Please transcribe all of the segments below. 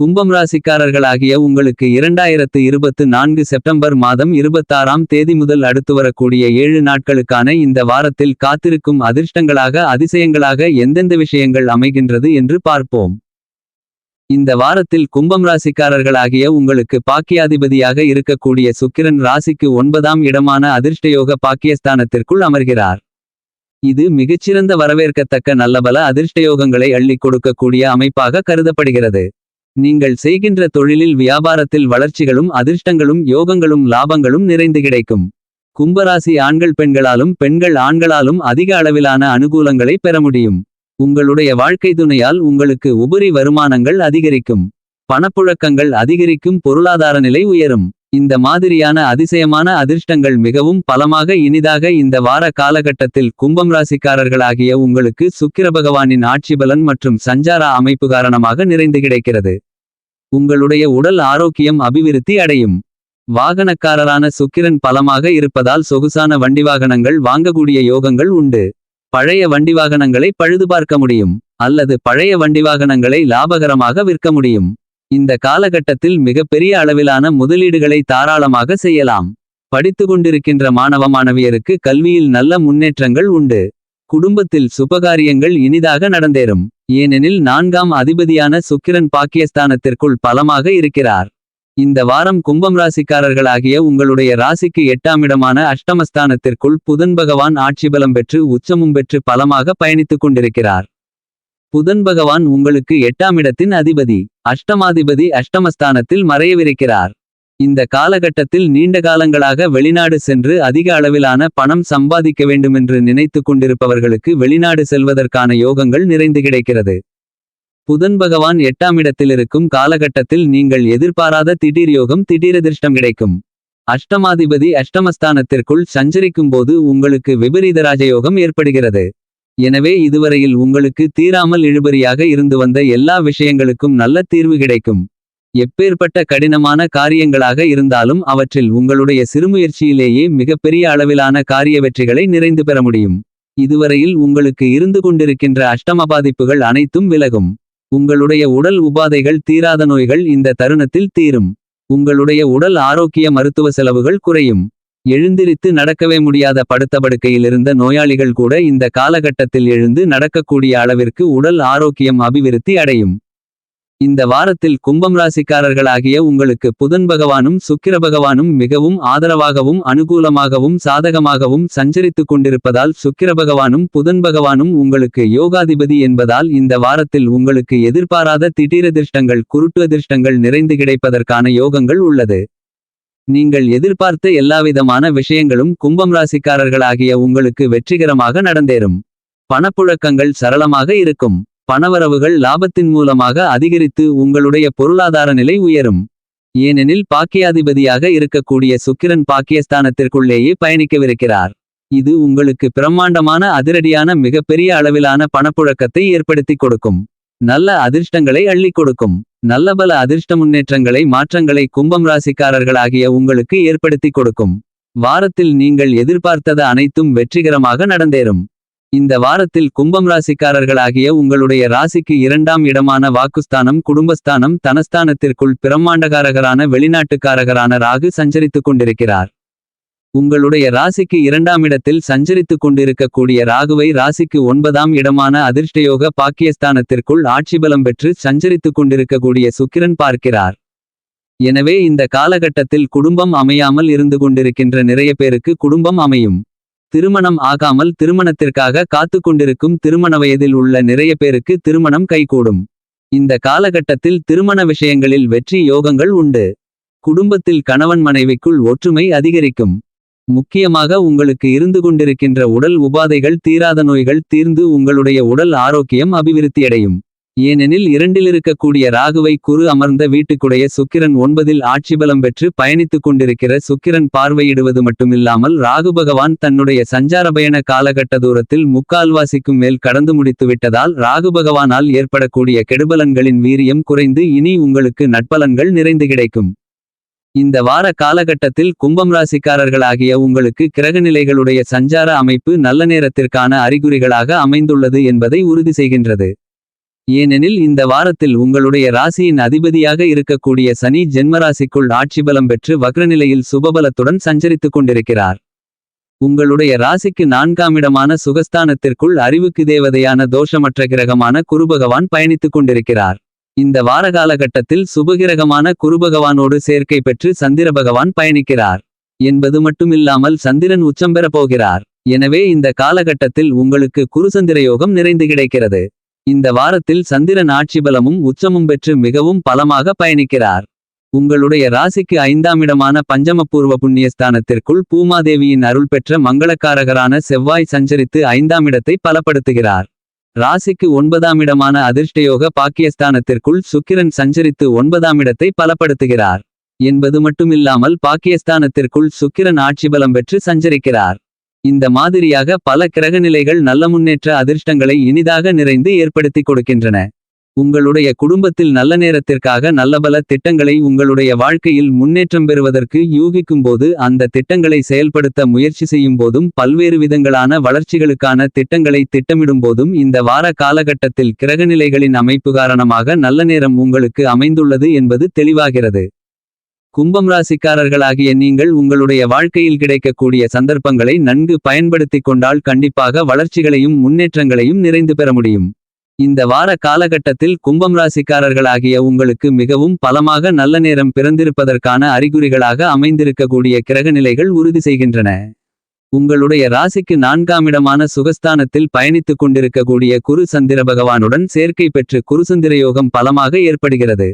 கும்பம் ராசிக்காரர்களாகிய உங்களுக்கு இரண்டாயிரத்து இருபத்து நான்கு செப்டம்பர் மாதம் இருபத்தாறாம் தேதி முதல் அடுத்து வரக்கூடிய ஏழு நாட்களுக்கான இந்த வாரத்தில் காத்திருக்கும் அதிர்ஷ்டங்களாக அதிசயங்களாக எந்தெந்த விஷயங்கள் அமைகின்றது என்று பார்ப்போம். இந்த வாரத்தில் கும்பம் ராசிக்காரர்களாகிய உங்களுக்கு பாக்கியாதிபதியாக இருக்கக்கூடிய சுக்கிரன் ராசிக்கு ஒன்பதாம் இடமான அதிர்ஷ்டயோக பாக்கியஸ்தானத்திற்குள் அமர்கிறார். இது மிகச்சிறந்த வரவேற்கத்தக்க நல்லபல அதிர்ஷ்டயோகங்களை அள்ளிக் கொடுக்கக்கூடிய அமைப்பாக கருதப்படுகிறது. நீங்கள் செய்கின்ற தொழிலில் வியாபாரத்தில் வளர்ச்சிகளும் அதிர்ஷ்டங்களும் யோகங்களும் லாபங்களும் நிறைந்து கிடைக்கும். கும்பராசி ஆண்கள் பெண்களாலும் பெண்கள் ஆண்களாலும் அதிக அளவிலான அனுகூலங்களை பெற முடியும். உங்களுடைய வாழ்க்கை துணையால் உங்களுக்கு உபரி வருமானங்கள் அதிகரிக்கும். பணப்புழக்கங்கள் அதிகரிக்கும் பொருளாதார நிலை உயரும். இந்த மாதிரியான அதிசயமான அதிர்ஷ்டங்கள் மிகவும் பலமாக இனிதாக இந்த வார காலகட்டத்தில் கும்பம் ராசிக்காரர்களாகிய உங்களுக்கு சுக்கிர பகவானின் ஆட்சிபலன் மற்றும் சஞ்சார அமைப்பு காரணமாக நிறைந்து கிடைக்கிறது. உங்களுடைய உடல் ஆரோக்கியம் அபிவிருத்தி அடையும். வாகனக்காரரான சுக்கிரன் பலமாக இருப்பதால் சொகுசான வண்டி வாகனங்கள் வாங்கக்கூடிய யோகங்கள் உண்டு. பழைய வண்டி வாகனங்களை பழுது பார்க்க முடியும் அல்லது பழைய வண்டி வாகனங்களை லாபகரமாக விற்க முடியும். இந்த காலகட்டத்தில் மிகப்பெரிய அளவிலான முதலீடுகளை தாராளமாக செய்யலாம். படித்து கொண்டிருக்கின்ற மாணவ மாணவியருக்கு கல்வியில் நல்ல முன்னேற்றங்கள் உண்டு. குடும்பத்தில் சுபகாரியங்கள் இனிதாக நடந்தேறும். ஏனெனில் நான்காம் அதிபதியான சுக்கிரன் பாக்கியஸ்தானத்திற்குள் பலமாக இருக்கிறார். இந்த வாரம் கும்பம் ராசிக்காரர்களாகிய உங்களுடைய ராசிக்கு எட்டாம் இடமான அஷ்டமஸ்தானத்திற்குள் புதன் பகவான் ஆட்சி பலம் பெற்று உச்சமும் பெற்று பலமாக பயணித்துக் கொண்டிருக்கிறார். புதன் பகவான் உங்களுக்கு எட்டாம் இடத்தின் அதிபதி அஷ்டமாதிபதி அஷ்டமஸ்தானத்தில் மறையவிருக்கிறார். இந்த காலகட்டத்தில் நீண்ட காலங்களாக வெளிநாடு சென்று அதிக அளவிலான பணம் சம்பாதிக்க வேண்டுமென்று நினைத்துக் கொண்டிருப்பவர்களுக்கு வெளிநாடு செல்வதற்கான யோகங்கள் நிறைந்து கிடைக்கிறது. புதன் பகவான் எட்டாம் இடத்தில் இருக்கும் காலகட்டத்தில் நீங்கள் எதிர்பாராத திடீர் யோகம் திடீரதிர்ஷ்டம் கிடைக்கும். அஷ்டமாதிபதி அஷ்டமஸ்தானத்திற்குள் சஞ்சரிக்கும் போது உங்களுக்கு விபரீத ராஜயோகம் ஏற்படுகிறது. எனவே இதுவரையில் உங்களுக்கு தீராமல் இழுபறியாக இருந்து வந்த எல்லா விஷயங்களுக்கும் நல்ல தீர்வு கிடைக்கும். எப்பேற்பட்ட கடினமான காரியங்களாக இருந்தாலும் அவற்றில் உங்களுடைய சிறுமுயற்சியிலேயே மிகப்பெரிய அளவிலான காரிய வெற்றிகளை நிறைந்து பெற முடியும். இதுவரையில் உங்களுக்கு இருந்து கொண்டிருக்கின்ற அஷ்டம பாதிப்புகள் அனைத்தும் விலகும். உங்களுடைய உடல் உபாதைகள் தீராத நோய்கள் இந்த தருணத்தில் தீரும். உங்களுடைய உடல் ஆரோக்கிய மருத்துவ செலவுகள் குறையும். எழுந்திரித்து நடக்கவே முடியாத படுத்த படுக்கையில் இருந்த நோயாளிகள் கூட இந்த காலகட்டத்தில் எழுந்து நடக்கக்கூடிய அளவிற்கு உடல் ஆரோக்கியம் அபிவிருத்தி அடையும். இந்த வாரத்தில் கும்பம் ராசிக்காரர்களாகிய உங்களுக்கு புதன் பகவானும் சுக்கிர பகவானும் மிகவும் ஆதரவாகவும் அனுகூலமாகவும் சாதகமாகவும் சஞ்சரித்துக் கொண்டிருப்பதால் சுக்கிர பகவானும் புதன் பகவானும் உங்களுக்கு யோகாதிபதி என்பதால் இந்த வாரத்தில் உங்களுக்கு எதிர்பாராத திடீரதிர்ஷ்டங்கள் குருட்டு அதிர்ஷ்டங்கள் நிறைந்து கிடைப்பதற்கான யோகங்கள் உள்ளது. நீங்கள் எதிர்பார்த்த எல்லாவிதமான விஷயங்களும் கும்பம் ராசிக்காரர்களாகிய உங்களுக்கு வெற்றிகரமாக நடந்தேறும். பணப்புழக்கங்கள் சரளமாக இருக்கும். பணவரவுகள் லாபத்தின் மூலமாக அதிகரித்து உங்களுடைய பொருளாதார நிலை உயரும். ஏனெனில் பாக்கியாதிபதியாக இருக்கக்கூடிய சுக்கிரன் பாக்கியஸ்தானத்திற்குள்ளேயே பயணிக்கவிருக்கிறார். இது உங்களுக்கு பிரம்மாண்டமான அதிரடியான மிகப்பெரிய அளவிலான பணப்புழக்கத்தை ஏற்படுத்தி கொடுக்கும். நல்ல அதிர்ஷ்டங்களை அள்ளிக் கொடுக்கும். நல்ல பல அதிர்ஷ்ட முன்னேற்றங்களை மாற்றங்களை கும்பம் ராசிக்காரர்களாகிய உங்களுக்கு ஏற்படுத்தி கொடுக்கும். வாரத்தில் நீங்கள் எதிர்பார்த்தது அனைத்தும் வெற்றிகரமாக நடந்தேறும். இந்த வாரத்தில் கும்பம் ராசிக்காரர்களாகிய உங்களுடைய ராசிக்கு இரண்டாம் இடமான வாக்குஸ்தானம் குடும்பஸ்தானம் தனஸ்தானத்திற்குள் பிரம்மாண்டகாரகரான வெளிநாட்டுக்காரகரான ராகு சஞ்சரித்துக் கொண்டிருக்கிறார். உங்களுடைய ராசிக்கு இரண்டாம் இடத்தில் சஞ்சரித்துக் கொண்டிருக்கக்கூடிய ராகுவை ராசிக்கு ஒன்பதாம் இடமான அதிர்ஷ்டயோக பாக்கியஸ்தானத்திற்குள் ஆட்சிபலம் பெற்று சஞ்சரித்துக் கொண்டிருக்கக்கூடிய சுக்கிரன் பார்க்கிறார். எனவே இந்த காலகட்டத்தில் குடும்பம் அமையாமல் இருந்து கொண்டிருக்கின்ற நிறைய பேருக்கு குடும்பம் அமையும். திருமணம் ஆகாமல் திருமணத்திற்காக காத்துக் கொண்டிருக்கும் திருமண வயதில் உள்ள நிறைய பேருக்கு திருமணம் கைகூடும். இந்த காலகட்டத்தில் திருமண விஷயங்களில் வெற்றி யோகங்கள் உண்டு. குடும்பத்தில் கணவன் மனைவிக்குள் ஒற்றுமை அதிகரிக்கும். முக்கியமாக உங்களுக்கு இருந்து கொண்டிருக்கின்ற உடல் உபாதைகள் தீராத நோய்கள் தீர்ந்து உங்களுடைய உடல் ஆரோக்கியம் அபிவிருத்தியடையும். ஏனெனில் இரண்டில் இருக்கக்கூடிய ராகுவை குரு அமர்ந்த வீட்டுக்குடைய சுக்கிரன் ஒன்பதில் ஆட்சிபலம் பெற்று பயணித்துக் கொண்டிருக்கிற சுக்கிரன் பார்வையிடுவது மட்டுமில்லாமல் ராகு பகவான் தன்னுடைய சஞ்சார பயண காலகட்ட தூரத்தில் முக்கால்வாசிக்கும் மேல் கடந்து முடித்து விட்டதால் ராகு பகவானால் ஏற்படக்கூடிய கெடுபலன்களின் வீரியம் குறைந்து இனி உங்களுக்கு நட்பலன்கள் நிறைந்து கிடைக்கும். இந்த வார காலகட்டத்தில் கும்பம் ராசிக்காரர்களாகிய உங்களுக்கு கிரகநிலைகளுடைய சஞ்சார அமைப்பு நல்ல நேரத்திற்கான அறிகுறிகளாக அமைந்துள்ளது என்பதை உறுதி செய்கின்றது. ஏனெனில் இந்த வாரத்தில் உங்களுடைய ராசியின் அதிபதியாக இருக்கக்கூடிய சனி ஜென்மராசிக்குள் ஆட்சிபலம் பெற்று வக்ரநிலையில் சுபபலத்துடன் சஞ்சரித்துக் கொண்டிருக்கிறார். உங்களுடைய ராசிக்கு நான்காமிடமான சுகஸ்தானத்திற்குள் அறிவுக்கு தேவதையான தோஷமற்ற கிரகமான குருபகவான் பயணித்துக் கொண்டிருக்கிறார். இந்த வார காலகட்டத்தில் சுபகிரகமான குருபகவானோடு சேர்க்கை பெற்று சந்திர பகவான் பயணிக்கிறார். என்பது மட்டுமில்லாமல் சந்திரன் உச்சம் பெறப் போகிறார். எனவே இந்த காலகட்டத்தில் உங்களுக்கு குருசந்திர யோகம் நிறைந்து கிடைக்கிறது. இந்த வாரத்தில் சந்திரன் ஆட்சி பலமும் உச்சமும் பெற்று மிகவும் பலமாக பயணிக்கிறார். உங்களுடைய ராசிக்கு ஐந்தாம் இடமான பஞ்சமபூர்வ புண்ணியஸ்தானத்திற்குள் பூமாதேவியின் அருள் பெற்ற மங்களக்காரகரான செவ்வாய் சஞ்சரித்து ஐந்தாம் இடத்தை பலப்படுத்துகிறார். ராசிக்கு ஒன்பதாம் இடமான அதிர்ஷ்டயோக பாக்கியஸ்தானத்திற்குள் சுக்கிரன் சஞ்சரித்து ஒன்பதாம் இடத்தை பலப்படுத்துகிறார். என்பது மட்டுமில்லாமல் பாக்கியஸ்தானத்திற்குள் சுக்கிரன் ஆட்சி பலம் பெற்று சஞ்சரிக்கிறார். இந்த மாதிரியாக பல கிரகநிலைகள் நல்ல முன்னேற்ற அதிர்ஷ்டங்களை இனிதாக நிறைந்து ஏற்படுத்தி கொடுக்கின்றன. உங்களுடைய குடும்பத்தில் நல்ல நேரத்திற்காக நல்லபல திட்டங்களை உங்களுடைய வாழ்க்கையில் முன்னேற்றம் பெறுவதற்கு யூகிக்கும்போது அந்த திட்டங்களை செயல்படுத்த முயற்சி செய்யும் போதும் பல்வேறு விதங்களான வளர்ச்சிகளுக்கான திட்டங்களை திட்டமிடும்போதும் இந்த வார காலகட்டத்தில் கிரகநிலைகளின் அமைப்பு காரணமாக நல்ல நேரம் உங்களுக்கு அமைந்துள்ளது என்பது தெளிவாகிறது. கும்பம் ராசிக்காரர்களாகிய நீங்கள் உங்களுடைய வாழ்க்கையில் கிடைக்கக்கூடிய சந்தர்ப்பங்களை நன்கு பயன்படுத்திக் கொண்டால் கண்டிப்பாக வளர்ச்சிகளையும் முன்னேற்றங்களையும் நிறைந்து பெற முடியும். இந்த வார காலகட்டத்தில் கும்பம் ராசிக்காரர்களாகிய உங்களுக்கு மிகவும் பலமாக நல்ல நேரம் பிறந்திருப்பதற்கான அறிகுறிகளாக அமைந்திருக்கக்கூடிய கிரகநிலைகள் உறுதி செய்கின்றன. உங்களுடைய ராசிக்கு நான்காம் இடமான சுகஸ்தானத்தில் பயணித்துக் கொண்டிருக்கக்கூடிய குரு சந்திர பகவானுடன் சேர்க்கை பெற்று குருசந்திர யோகம் பலமாக ஏற்படுகிறது.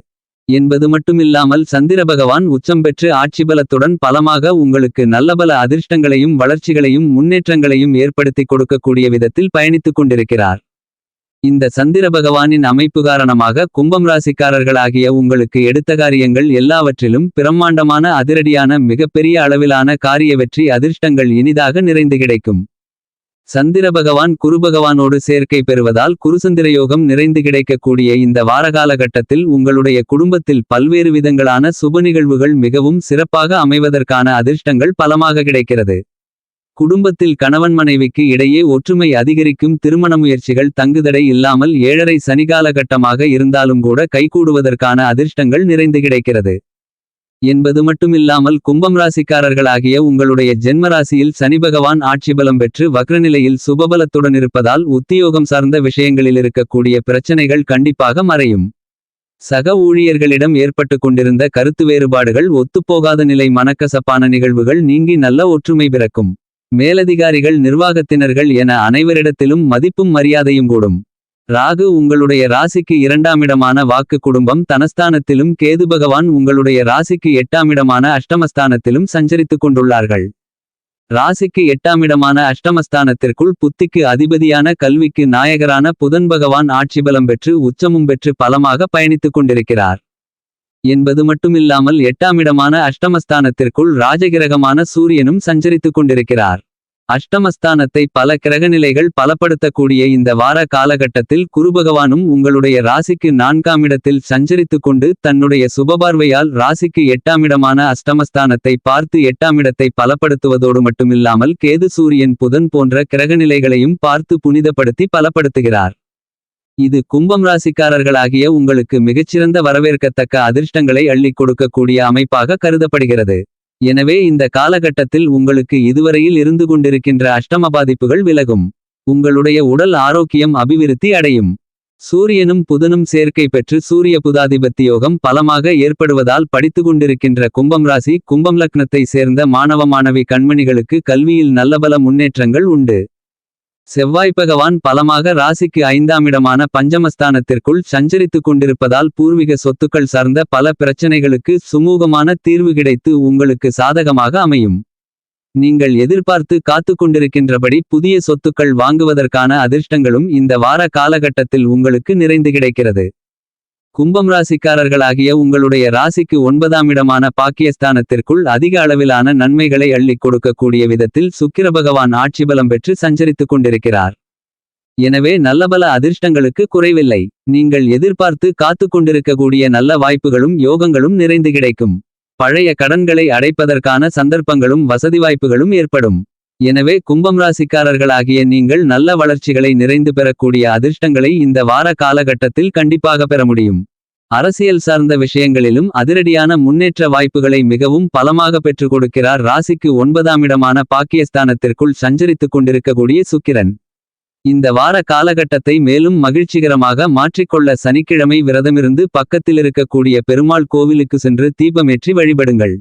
என்பது மட்டுமில்லாமல் சந்திர பகவான் உச்சம் பெற்று ஆட்சிபலத்துடன் பலமாக உங்களுக்கு நல்லபல அதிர்ஷ்டங்களையும் வளர்ச்சிகளையும் முன்னேற்றங்களையும் ஏற்படுத்திக் கொடுக்கக்கூடிய விதத்தில் பயணித்துக் கொண்டிருக்கிறார். இந்த சந்திர பகவானின் அமைப்பு காரணமாக கும்பம் ராசிக்காரர்களாகிய உங்களுக்கு எடுத்த காரியங்கள் எல்லாவற்றிலும் பிரம்மாண்டமான அதிரடியான மிகப்பெரிய அளவிலான காரிய வெற்றி அதிர்ஷ்டங்கள் இனிதாக நிறைந்து கிடைக்கும். சந்திர பகவான் குருபகவானோடு சேர்க்கை பெறுவதால் குருசந்திர யோகம் நிறைந்து கிடைக்கக்கூடிய இந்த வாரகாலகட்டத்தில் உங்களுடைய குடும்பத்தில் பல்வேறு விதங்களான சுப நிகழ்வுகள் மிகவும் சிறப்பாக அமைவதற்கான அதிர்ஷ்டங்கள் பலமாக கிடைக்கிறது. குடும்பத்தில் கணவன் மனைவிக்கு இடையே ஒற்றுமை அதிகரிக்கும் திருமண முயற்சிகள் தங்குதடை இல்லாமல் ஏழரை சனிகாலகட்டமாக இருந்தாலும் கூட கைகூடுவதற்கான அதிர்ஷ்டங்கள் நிறைந்து கிடைக்கிறது. என்பது மட்டுமில்லாமல் கும்பம் ராசிக்காரர்களாகிய உங்களுடைய ஜென்மராசியில் சனி பகவான் ஆட்சிபலம் பெற்று வக்ரநிலையில் சுபபலத்துடன் இருப்பதால் உத்தியோகம் சார்ந்த விஷயங்களில் இருக்கக்கூடிய பிரச்சனைகள் கண்டிப்பாக மறையும். சக ஊழியர்களிடம் ஏற்பட்டு கொண்டிருந்த கருத்து வேறுபாடுகள் ஒத்துப்போகாத நிலை மனக்கசப்பான நிகழ்வுகள் நீங்கி நல்ல ஒற்றுமை பிறக்கும். மேலதிகாரிகள் நிர்வாகத்தினர்கள் என அனைவரிடத்திலும் மதிப்பும் மரியாதையும் கூடும். ராகு உங்களுடைய ராசிக்கு இரண்டாமிடமான வாக்கு குடும்பம் தனஸ்தானத்திலும் கேது பகவான் உங்களுடைய ராசிக்கு எட்டாமிடமான அஷ்டமஸ்தானத்திலும் சஞ்சரித்துக் கொண்டுள்ளார்கள். ராசிக்கு எட்டாமிடமான அஷ்டமஸ்தானத்திற்குள் புத்திக்கு அதிபதியான கல்விக்கு நாயகரான புதன் பகவான் ஆட்சிபலம் பெற்று உச்சமும் பெற்று பலமாக பயணித்துக் கொண்டிருக்கிறார். என்பது மட்டுமில்லாமல் எட்டாமிடமான அஷ்டமஸ்தானத்திற்குள் ராஜகிரகமான சூரியனும் சஞ்சரித்துக் கொண்டிருக்கிறார். அஷ்டமஸ்தானத்தை பல கிரகநிலைகள் பலப்படுத்தக்கூடிய இந்த வார காலகட்டத்தில் குருபகவானும் உங்களுடைய ராசிக்கு நான்காமிடத்தில் சஞ்சரித்துக் கொண்டு தன்னுடைய சுபபார்வையால் ராசிக்கு எட்டாமிடமான அஷ்டமஸ்தானத்தை பார்த்து எட்டாமிடத்தை பலப்படுத்துவதோடு மட்டுமில்லாமல் கேது சூரியன் புதன் போன்ற கிரகநிலைகளையும் பார்த்து புனிதப்படுத்தி பலப்படுத்துகிறார். இது கும்பம் ராசிக்காரர்களாகிய உங்களுக்கு மிகச்சிறந்த வரவேற்கத்தக்க அதிர்ஷ்டங்களை அள்ளிக் கொடுக்கக்கூடிய அமைப்பாக கருதப்படுகிறது. எனவே இந்த காலகட்டத்தில் உங்களுக்கு இதுவரையில் இருந்து கொண்டிருக்கின்ற அஷ்டம பாதிப்புகள் விலகும். உங்களுடைய உடல் ஆரோக்கியம் அபிவிருத்தி அடையும். சூரியனும் புதனும் சேர்க்கை பெற்று சூரிய புதாதிபத்தி யோகம் பலமாக ஏற்படுவதால் படித்து கொண்டிருக்கின்ற கும்பம் ராசி கும்பம் லக்னத்தை சேர்ந்த மாணவ மாணவி கண்மணிகளுக்கு கல்வியில் நல்லபல முன்னேற்றங்கள் உண்டு. செவ்வாய் பகவான் பலமாக ராசிக்கு ஐந்தாமிடமான பஞ்சமஸ்தானத்திற்குள் சஞ்சரித்துக் கொண்டிருப்பதால் பூர்வீக சொத்துக்கள் சார்ந்த பல பிரச்சனைகளுக்கு சுமூகமான தீர்வு கிடைத்து உங்களுக்கு சாதகமாக அமையும். நீங்கள் எதிர்பார்த்து காத்து கொண்டிருக்கின்றபடி புதிய சொத்துக்கள் வாங்குவதற்கான அதிர்ஷ்டங்களும் இந்த வார காலகட்டத்தில் உங்களுக்கு நிறைந்து கிடைக்கிறது. கும்பம் ராசிக்காரர்களாகிய உங்களுடைய ராசிக்கு ஒன்பதாம் இடமான பாக்கியஸ்தானத்திற்குள் அதிக அளவிலான நன்மைகளை அள்ளிக் கொடுக்கக்கூடிய விதத்தில் சுக்கிர பகவான் ஆட்சிபலம் பெற்று சஞ்சரித்துக் கொண்டிருக்கிறார். எனவே நல்லபல அதிர்ஷ்டங்களுக்கு குறைவில்லை. நீங்கள் எதிர்பார்த்து காத்து கொண்டிருக்கக்கூடிய நல்ல வாய்ப்புகளும் யோகங்களும் நிறைந்து கிடைக்கும். பழைய கடன்களை அடைப்பதற்கான சந்தர்ப்பங்களும் வசதி வாய்ப்புகளும் ஏற்படும். எனவே கும்பம் ராசிக்காரர்களாகிய நீங்கள் நல்ல வளர்ச்சிகளை நிறைந்து பெறக்கூடிய அதிர்ஷ்டங்களை இந்த வார காலகட்டத்தில் கண்டிப்பாக பெற முடியும். அரசியல் சார்ந்த விஷயங்களிலும் அதிரடியான முன்னேற்ற வாய்ப்புகளை மிகவும் பலமாக பெற்றுக் கொடுக்கிறார். ராசிக்கு ஒன்பதாம் இடமான பாக்கியஸ்தானத்திற்குள் சஞ்சரித்துக் கொண்டிருக்கக்கூடிய சுக்கிரன். இந்த வார காலகட்டத்தை மேலும் மகிழ்ச்சிகரமாக மாற்றிக்கொள்ள சனிக்கிழமை விரதமிருந்து பக்கத்திலிருக்கக்கூடிய பெருமாள் கோவிலுக்கு சென்று தீபமேற்றி வழிபடுங்கள்.